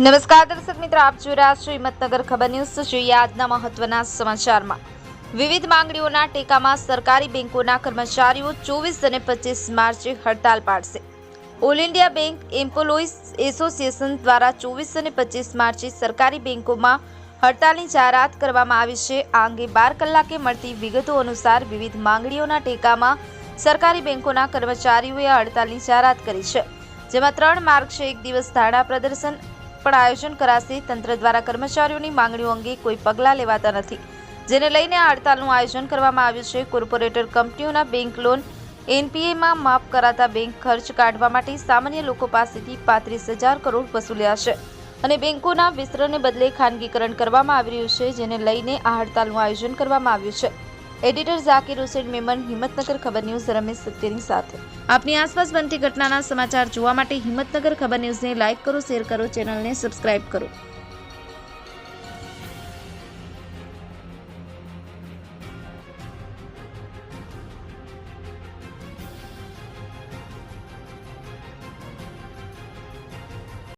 નમસ્કાર દર્શક મિત્રો, આપ જોઈ રહ્યા છો હિંમતનગર ખબર ન્યૂઝ. જોઈએ આજના મહત્વના સમાચારમાં. વિવિધ માંગણીઓના ટેકામાં સરકારી બેંકોના કર્મચારીઓ ચોવીસ અને પચીસ માર્ચે હડતાલ પાડશે. All India Bank Employees Association દ્વારા ચોવીસ અને પચીસ માર્ચે સરકારી બેંકોમાં હડતાલની જાહેરાત કરવામાં આવી છે. આ અંગે બાર કલાકે મળતી વિગતો અનુસાર વિવિધ માંગણીઓના ટેકામાં સરકારી બેંકોના કર્મચારીઓએ હડતાલની જાહેરાત કરી છે. જેમાં ત્રણ માર્ગ છે, એક દિવસ ધારણા પ્રદર્શન પણ આયોજન કરાશે. તંત્ર દ્વારા કર્મચારીઓની માંગણીઓ અંગે કોઈ પગલાં લેવાતા નથી. જેને લઈને આ હડતાલનું આયોજન કરવામાં આવ્યું છે. કોર્પોરેટર કંપનીઓના બેંક લોન એનપીએમાં માફ કરાતા બેંક ખર્ચ કાઢવા માટે સામાન્ય લોકો પાસેથી પાંત્રીસ હજાર કરોડ વસૂલ્યા છે. અને બેંકોના વિસ્તરણને બદલે ખાનગીકરણ કરવામાં આવી રહ્યું છે, જેને લઈને આ હડતાલનું આયોજન કરવામાં આવ્યું છે. એડિટર ઝાકીર હુસેન મેમન, હિંમતનગર ખબર ન્યૂઝ, રમેશ સત્યની સાથે. આપની આસપાસ બનતી ઘટનાના સમાચાર જોવા માટે હિંમતનગર ખબર ન્યૂઝને લાઇક કરો, શેર કરો, ચેનલને સબસ્ક્રાઇબ કરો.